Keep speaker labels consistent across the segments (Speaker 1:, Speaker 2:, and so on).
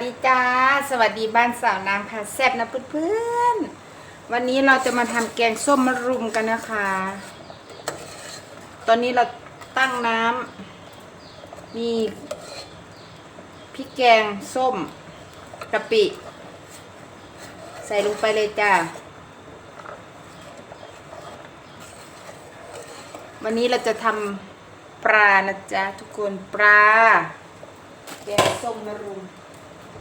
Speaker 1: สวัสดีจ้าสวัสดีบ้านสาวนางพาแซบนะเพื่อนๆวันนี้เราจะมาทำแกงส้มมะรุมกันนะคะ ตอนนี้เราตั้งน้ำมีพริกแกงส้มกะปิ ใส่ลงไปเลยจ้าวันนี้เราจะทำปลานะจ๊ะทุกคนปลาแกงส้มมะรุม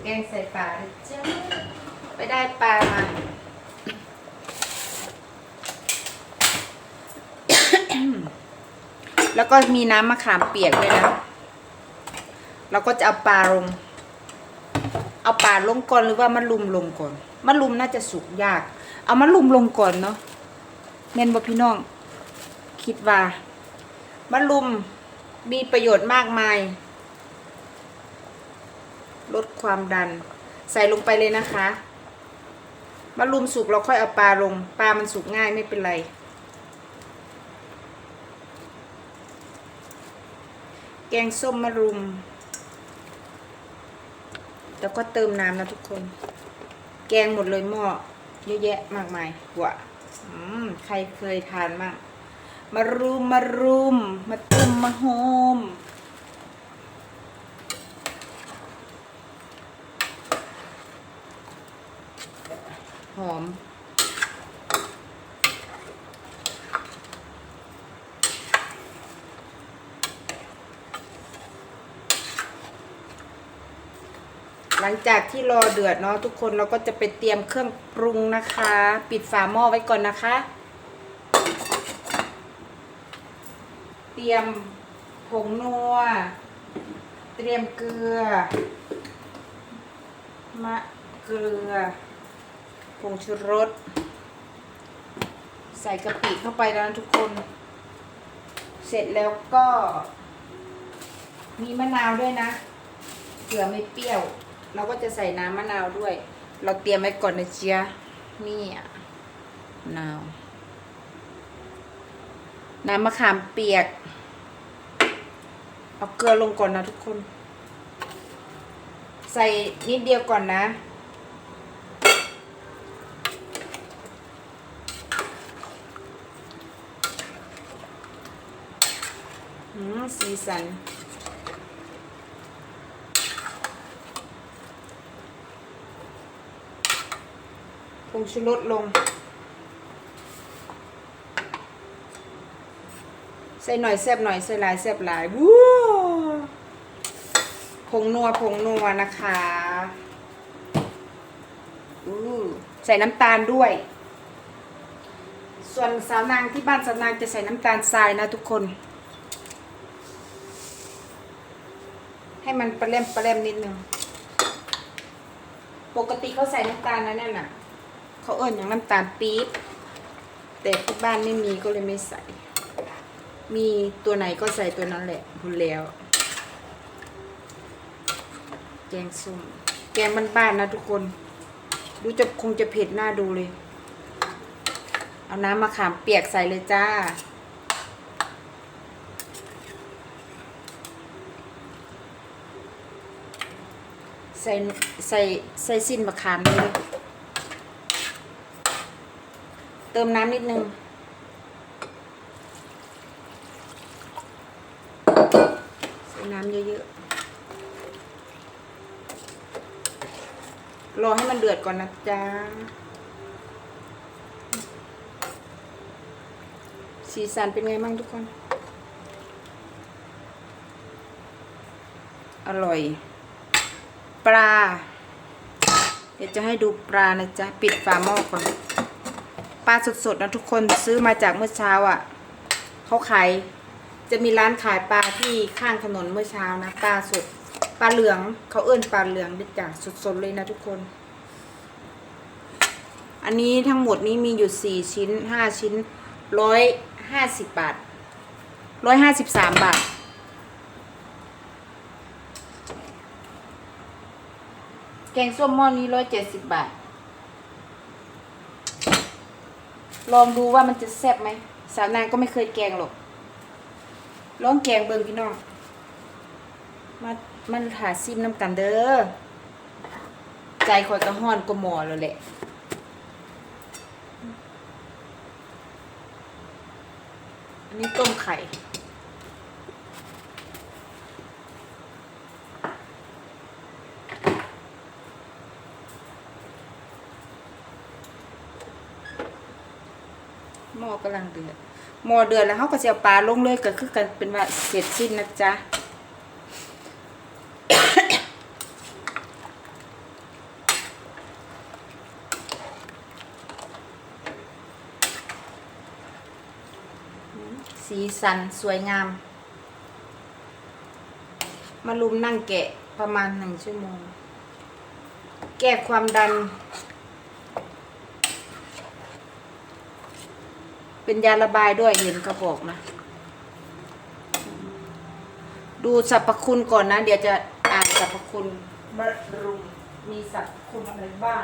Speaker 1: แกงใส่ปลาเลยจ้าไปได้ปลามาแล้วก็มีน้ำมะขามเปียกด้วยนะ เราก็จะเอาปลาลง เอาปลาลงก่อนหรือว่ามะลุมลงก่อนมะลุมน่าจะสุกยาก เอามะลุมลงก่อนเนาะแม่นบ่พี่น้อง คิดว่ามะลุมมีประโยชน์มากมาย ลดความดัน ใส่ลงไปเลยนะคะมะรุมสุกเราค่อยเอาปลาลง ปลามันสุกง่ายไม่เป็นไร แกงส้มมะรุม แล้วก็เติมน้ำนะทุกคน แกงหมดเลยหม้อเยอะแยะมากมายกว่าอืมใครเคยทานมั่งมารุมมารุม มาตุ้มมาโฮม หอม หลังจากที่รอเดือดเนาะทุกคนเราก็จะไปเตรียมเครื่องปรุงนะคะ ปิดฝาหม้อไว้ก่อนนะคะ เตรียมผงนัว เตรียมเกลือ มะเกลือ ผงชูรส ใส่กะปิเข้าไปแล้วนะทุกคน เสร็จแล้วก็ มีมะนาวด้วยนะเผื่อไม่เปรี้ยว เราก็จะใส่น้ำมะนาวด้วย เราเตรียมไว้ก่อนนะเจียนี่อะมะนาว น้ำมะขามเปียก เอาเกลือลงก่อนนะทุกคน ใส่นิดเดียวก่อนนะ สีสัน ผงชูรสลง ใส่หน่อยแซบหน่อย ใส่หลายแซบหลายวู้ผงนัวผงนัวนะคะอู้ใส่น้ำตาลด้วย ส่วนสาวนางที่บ้านสาวนางจะใส่น้ำตาลทรายนะทุกคน ให้ มันประเล่มประเล่มนิดนึง ปกติเขาใส่น้ำตาลนะนั่นน่ะ เขาเอิ้นอย่างน้ำตาลปี๊บ แต่ที่บ้านไม่มีก็เลยไม่ใส่ มีตัวไหนก็ใส่ตัวนั้นแหละคุณแล้ว แกงส้ม แกงบ้านๆนะทุกคน ดูจะคงจะเผ็ดหน้าดูเลย เอาน้ำมะขามเปียกใส่เลยจ้า ส่ใส่ใส่สิ้นมะขามเลย เติมน้ำนิดนึง ใส่น้ำเยอะๆ รอให้มันเดือดก่อนนะจ๊ะ สีสันเป็นไงบ้างทุกคน อร่อย ปลา เดี๋ยวจะให้ดูปลานะจ๊ะ ปิดฝาหม้อก่อน ปลาสดๆนะทุกคนซื้อมาจากเมื่อเช้าอะเขาขายจะมีร้านขายปลาที่ข้างถนนเมื่อเช้านะปลาสดปลาเหลืองเขาเอื้นปลาเหลืองด้วยจ้ะสดๆเลยนะทุกคน อันนี้ทั้งหมดนี้มีอยู่สี่ชิ้นห้าชิ้นร้อยห้าสิบบาทร้อยห้าสิบสามบาท กงส้มหม้อนี้ร้อยเจ็ดสิบบาท ลองดูว่ามันจะแซ่บไหม สาวนางก็ไม่เคยแกงหรอก ลองแกงเบิ่งพี่น้อง มามันหาซิมน้ำกันเด้อ ใจคอยกระห้อนก็หมอแล้วแหละอันนี้ต้มไข่ หม้อกำลังเดือดหม้อเดือดแล้วเขาก็จะเอาปลาลงเลยก็คือกันเป็นว่าเสร็จสิ้นนะจ๊ะสีสันสวยงาม มาลุมนั่งแกะประมาณหนึ่งชั่วโมง แก้ความดัน เป็นยาระบายด้วยเห็นเขาบอกนะ ดูสรรพคุณก่อนนะ เดี๋ยวจะอ่านสรรพคุณมะรุมมีสรรพคุณอะไรบ้าง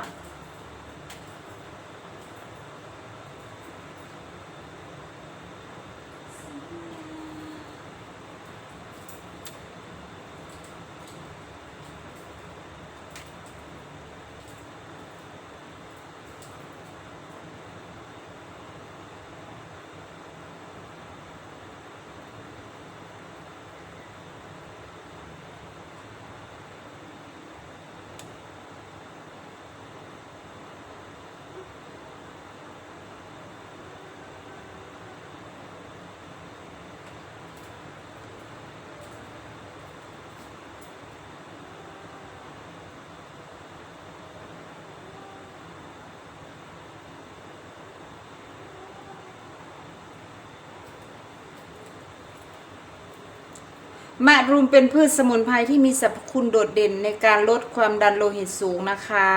Speaker 1: มะรุมเป็นพืชสมุนไพรที่มีสรรพคุณโดดเด่นในการลดความดันโลหิตสูงนะคะ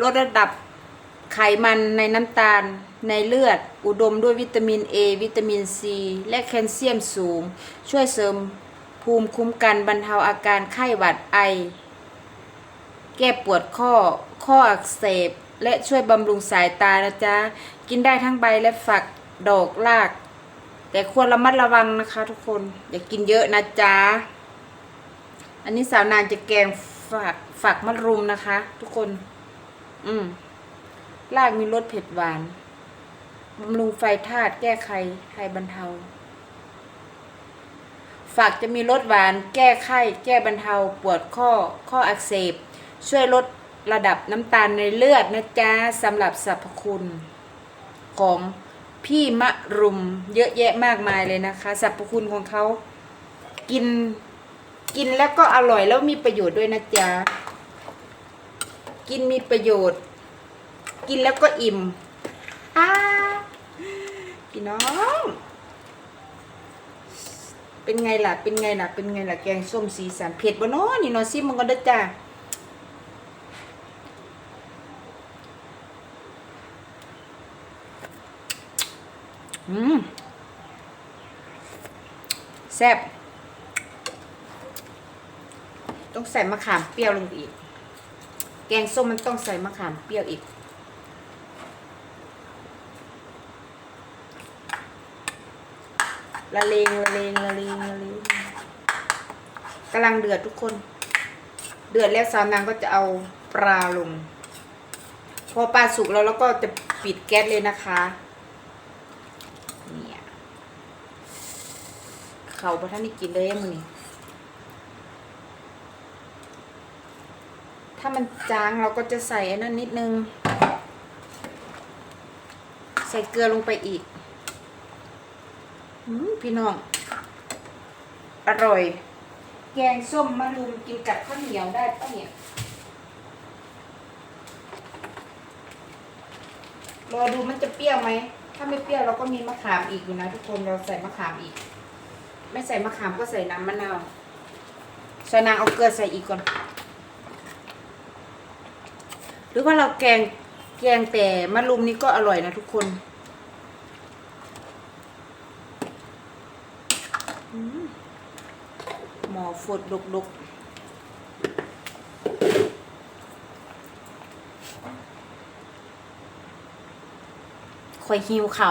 Speaker 1: ลดระดับไขมันในน้ำตาลในเลือด อุดมด้วยวิตามิน A วิตามิน C และแคลเซียมสูง ช่วยเสริมภูมิคุ้มกันบรรเทาอาการไข้หวัดไอ แก้ปวดข้อ ข้ออักเสบ และช่วยบำรุงสายตานะจ๊ะ กินได้ทั้งใบและฝักดอกราก แต่ควรระมัดระวังนะคะ ทุกคนอย่ากินเยอะนะจ๊ะอันนี้สาวนางจะแกงฝักฝักมะรุมนะคะ ทุกคน อืมรากมีรสเผ็ดหวานบำรุงไฟธาตุแก้ไขไขบรรเทา ฝักจะมีรสหวาน แก้ไข้ แก้บรรเทา ปวดข้อข้ออักเสบ ช่วยลดระดับน้ำตาลในเลือดนะจ๊ะสำหรับสรรพคุณของ พี่มะรุมเยอะแยะมากมายเลยนะคะสรรพคุณของเขากินกินแล้วก็อร่อยแล้วมีประโยชน์ด้วยนะจ๊ะ กินมีประโยชน์ กินแล้วก็อิ่มอ้าพี่น้อง เป็นไงล่ะ เป็นไงล่ะ เป็นไงล่ะ แกงส้มสีสันเผ็ดบ่เนาะนี่นอซิมมันก็ได้จ้า อืมแซ่บต้องใส่มะขามเปรี้ยวลงไปอีก แกงส้มมันต้องใส่มะขามเปรี้ยวอีก ละเลงละเลงละเลงละเลงกำลังเดือดทุกคน เดือดแล้วสาวนางก็จะเอาปลาลง พอปลาสุกแล้วแล้วก็จะปิดแก๊สเลยนะคะ เนี่ย เขาพระท่านนี่กินเลยมึงนี่ถ้ามันจางเราก็จะใส่อันนั้นนิดนึง ใส่เกลือลงไปอีกอืพี่น้อง อร่อย แกงส้มมะรุมกินกับข้าวเหนียวได้ปะเนี่ยรอดูมันจะเปรี้ยวไหม ถ้าไม่เปรี้ยวเราก็มีมะขามอีกอยู่นะทุกคน เราใส่มะขามอีก ไม่ใส่มะขามก็ใส่น้ำมะนาวใส่นางเอาเกลือใส่อีกก่อน หรือว่าเราแกงแกงแต่มะรุมนี่ก็อร่อยนะทุกคนอืมหมอฟดลุกๆคอยหิวเขา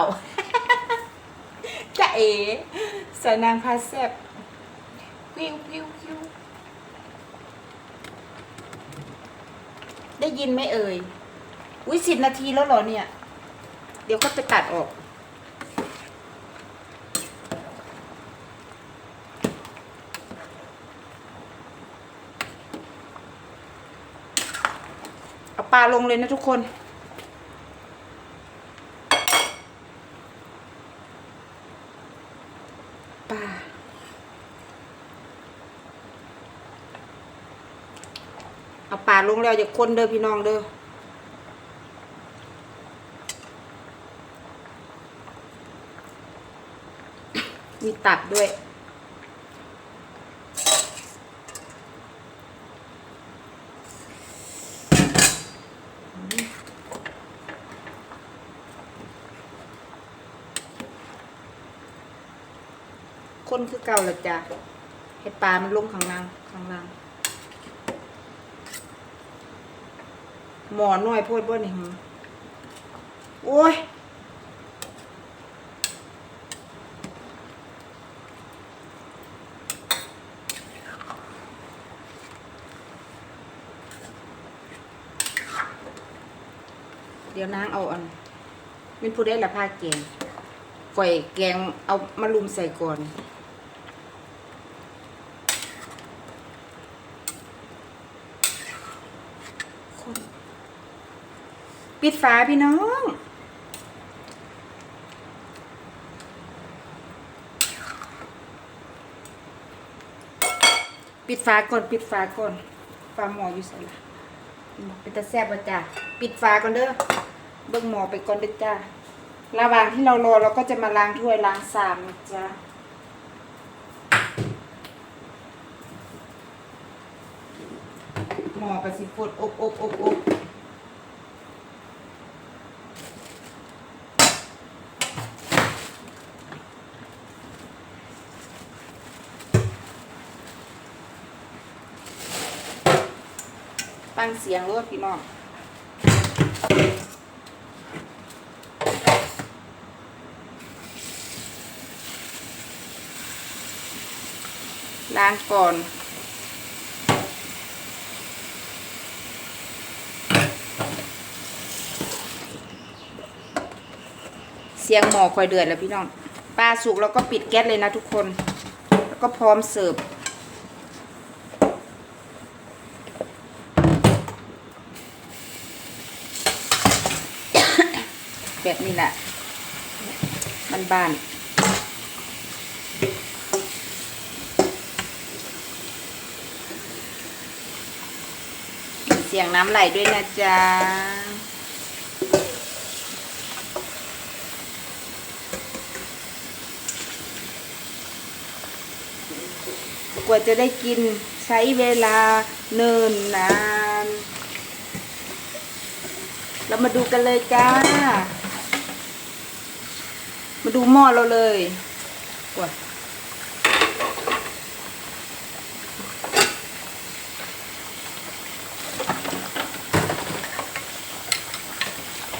Speaker 1: จะเอ๋ ใส่นางพาแซบพิวพิวพิวได้ยินไหมเอ่ย อุ้ยสิบนาทีแล้วเหรอเนี่ย เดี๋ยวก็จะตัดออก เอาปลาลงเลยนะทุกคน ปลา เอาป ลงแล้วอย่าคนเด้อพี่น้องเด้อมีตับด้วย คนคือเก่าเลยจ้ะเห็ดปลามันลงข้างล่างข้างล่าง หมอน้อยโพดบ่นี่หึโอ้ยเดี๋ยวนางเอาอันมันผู้ได้ละผ้าแกงฝอยแกงเอามาลุมใส่ก่อน ปิดฝาพี่น้อง ปิดฝาก่อน ปิดฝาก่อนฝาหมออยู่ใส่ละเป็นตาแซ่บว่ะจ้ะปิดฝาก่อนเด้อเบิ่งหมอไปก่อนเด้อจ้าระหว่างที่เรารอเราก็จะมาล้างถ้วยล้างสามนะจ๊ะหมอกระสิฟดอบอบอบอบ ตั้งเสียงรถพี่น้องล้างก่อนเสียงหมอคอยเดือดแล้วพี่น้อง ปลาสุกแล้วก็ปิดแก๊สเลยนะทุกคน แล้วก็พร้อมเสิร์ฟ แบบนี้แหละมันบานเสียงน้ำไหลด้วยนะจ๊ะกว่าจะได้กินใช้เวลาเนินนาน เรามาดูกันเลยจ้า มาดูหม้อเราเลยกว่า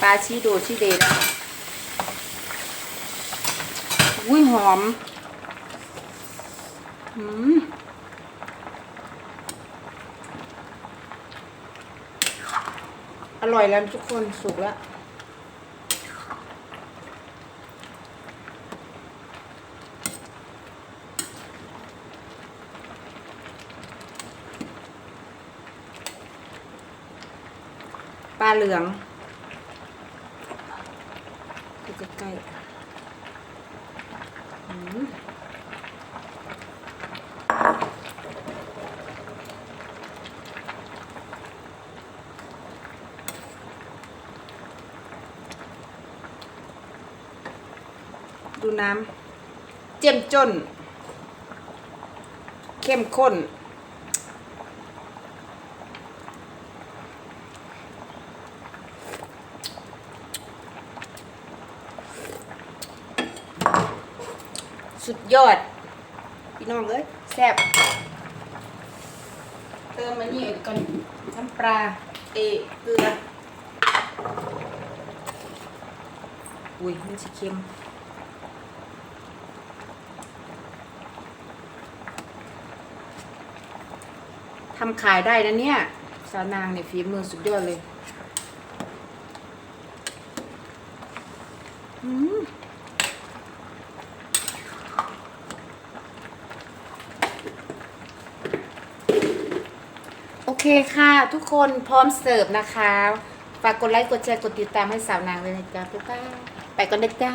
Speaker 1: ปลาชีโดชีเดนะอุ้ยหอมหืมอร่อยแล้วทุกคนสุกแล้ว ปลาเหลืองดูใกล้ๆดูน้ำเจ้มจน เข้มข้น สุด ยอด พี่น้องเอ้ยแซ่บเติมอันนี้ก่อนน้ำปลาเอเกลืออุ้ยมันจะเค็มทำขายได้นะเนี่ย สาวนางเนี่ยฝีมือสุดยอดเลยอืม โอเคค่ะ ทุกคนพร้อมเสิร์ฟนะคะ ฝากกดไลค์ กดแชร์ กดติดตามให้สาวนางเลยนะจ๊ะบ๊ายบาไปก่อนนะจ้า